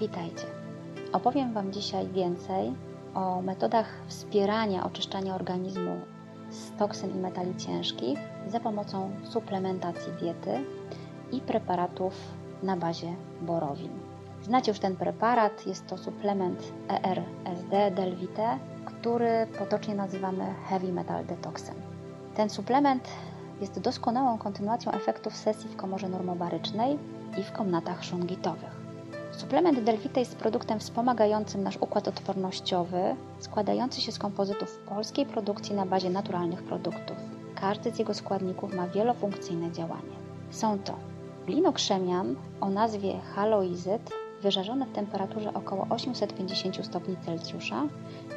Witajcie. Opowiem Wam dzisiaj więcej o metodach wspierania oczyszczania organizmu z toksyn i metali ciężkich za pomocą suplementacji diety i preparatów na bazie borowin. Znacie już ten preparat, jest to suplement ERSD Delvite, który potocznie nazywamy Heavy Metal Detoxem. Ten suplement jest doskonałą kontynuacją efektów sesji w komorze normobarycznej i w komnatach szungitowych. Suplement Delvite jest produktem wspomagającym nasz układ odpornościowy, składający się z kompozytów polskiej produkcji na bazie naturalnych produktów. Każdy z jego składników ma wielofunkcyjne działanie. Są to linokrzemian o nazwie haloizyt, wyżarzony w temperaturze około 850 stopni Celsjusza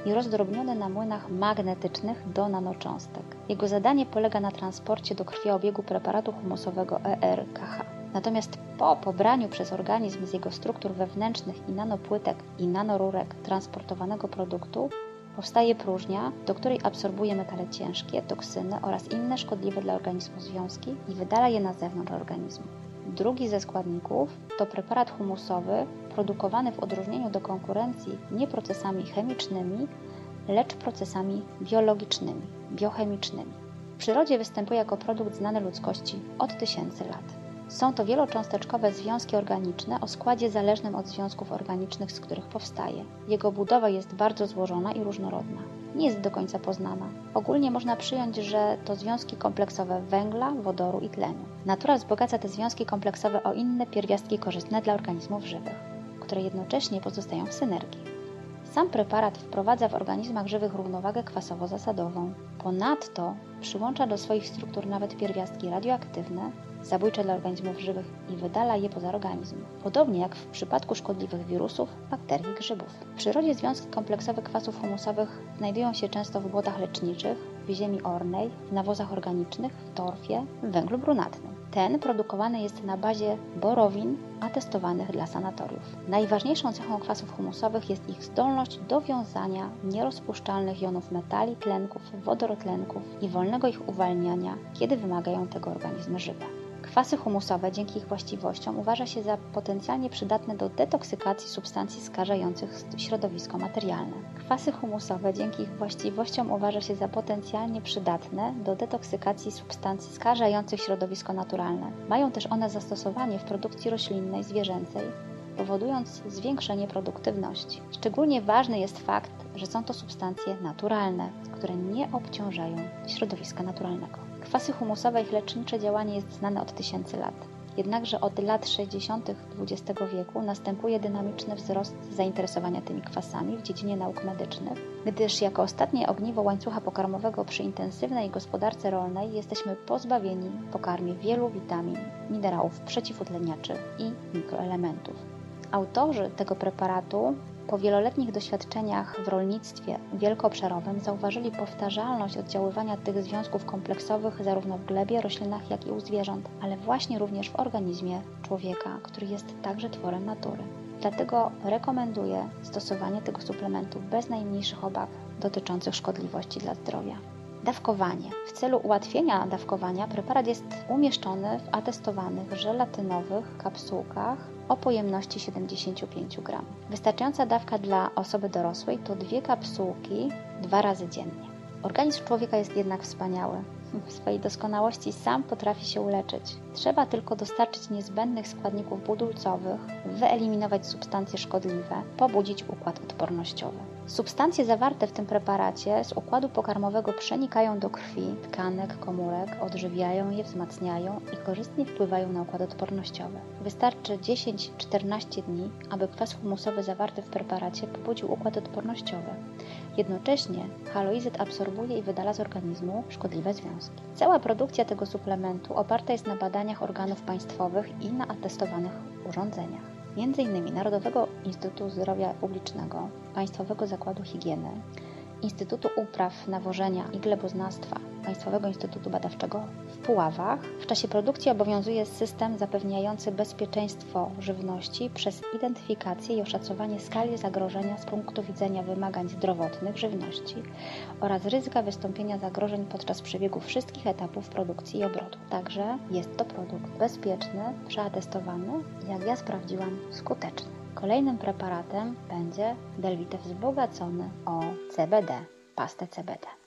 i rozdrobniony na młynach magnetycznych do nanocząstek. Jego zadanie polega na transporcie do krwiobiegu preparatu humusowego ERKH. Natomiast po pobraniu przez organizm z jego struktur wewnętrznych i nanopłytek i nanorurek transportowanego produktu powstaje próżnia, do której absorbuje metale ciężkie, toksyny oraz inne szkodliwe dla organizmu związki i wydala je na zewnątrz organizmu. Drugi ze składników to preparat humusowy produkowany w odróżnieniu do konkurencji nie procesami chemicznymi, lecz procesami biologicznymi, biochemicznymi. W przyrodzie występuje jako produkt znany ludzkości od tysięcy lat. Są to wielocząsteczkowe związki organiczne o składzie zależnym od związków organicznych, z których powstaje. Jego budowa jest bardzo złożona i różnorodna. Nie jest do końca poznana. Ogólnie można przyjąć, że to związki kompleksowe węgla, wodoru i tlenu. Natura wzbogaca te związki kompleksowe o inne pierwiastki korzystne dla organizmów żywych, które jednocześnie pozostają w synergii. Sam preparat wprowadza w organizmach żywych równowagę kwasowo-zasadową. Ponadto przyłącza do swoich struktur nawet pierwiastki radioaktywne, zabójcze dla organizmów żywych i wydala je poza organizm. Podobnie jak w przypadku szkodliwych wirusów, bakterii, grzybów. W przyrodzie związki kompleksowe kwasów humusowych znajdują się często w błotach leczniczych, w ziemi ornej, w nawozach organicznych, w torfie, w węglu brunatnym. Ten produkowany jest na bazie borowin atestowanych dla sanatoriów. Najważniejszą cechą kwasów humusowych jest ich zdolność do wiązania nierozpuszczalnych jonów metali, tlenków, wodorotlenków i wolnego ich uwalniania, kiedy wymagają tego organizmy żywe. Kwasy humusowe dzięki ich właściwościom uważa się za potencjalnie przydatne do detoksykacji substancji skażających środowisko materialne. Kwasy humusowe dzięki ich właściwościom uważa się za potencjalnie przydatne do detoksykacji substancji skażających środowisko naturalne. Mają też one zastosowanie w produkcji roślinnej, zwierzęcej, powodując zwiększenie produktywności. Szczególnie ważny jest fakt, że są to substancje naturalne, które nie obciążają środowiska naturalnego. Kwasy humusowe, ich lecznicze działanie jest znane od tysięcy lat. Jednakże od lat 60. XX wieku następuje dynamiczny wzrost zainteresowania tymi kwasami w dziedzinie nauk medycznych, gdyż jako ostatnie ogniwo łańcucha pokarmowego przy intensywnej gospodarce rolnej jesteśmy pozbawieni pokarmie wielu witamin, minerałów, przeciwutleniaczy i mikroelementów. Autorzy tego preparatu po wieloletnich doświadczeniach w rolnictwie wielkoobszarowym zauważyli powtarzalność oddziaływania tych związków kompleksowych zarówno w glebie, roślinach, jak i u zwierząt, ale właśnie również w organizmie człowieka, który jest także tworem natury. Dlatego rekomenduję stosowanie tego suplementu bez najmniejszych obaw dotyczących szkodliwości dla zdrowia. Dawkowanie. W celu ułatwienia dawkowania preparat jest umieszczony w atestowanych żelatynowych kapsułkach o pojemności 75 g. Wystarczająca dawka dla osoby dorosłej to dwie kapsułki dwa razy dziennie. Organizm człowieka jest jednak wspaniały. W swojej doskonałości sam potrafi się uleczyć. Trzeba tylko dostarczyć niezbędnych składników budulcowych, wyeliminować substancje szkodliwe, pobudzić układ odpornościowy. Substancje zawarte w tym preparacie z układu pokarmowego przenikają do krwi, tkanek, komórek, odżywiają je, wzmacniają i korzystnie wpływają na układ odpornościowy. Wystarczy 10-14 dni, aby kwas humusowy zawarty w preparacie pobudził układ odpornościowy. Jednocześnie haloizyt absorbuje i wydala z organizmu szkodliwe związki. Cała produkcja tego suplementu oparta jest na badaniach organów państwowych i na atestowanych urządzeniach. Między innymi Narodowego Instytutu Zdrowia Publicznego, Państwowego Zakładu Higieny, Instytutu Upraw, Nawożenia i Gleboznawstwa Państwowego Instytutu Badawczego w Puławach. W czasie produkcji obowiązuje system zapewniający bezpieczeństwo żywności przez identyfikację i oszacowanie skali zagrożenia z punktu widzenia wymagań zdrowotnych żywności oraz ryzyka wystąpienia zagrożeń podczas przebiegu wszystkich etapów produkcji i obrotu. Także jest to produkt bezpieczny, przeatestowany, jak ja sprawdziłam, skuteczny. Kolejnym preparatem będzie Delvitew wzbogacony o CBD, pastę CBD.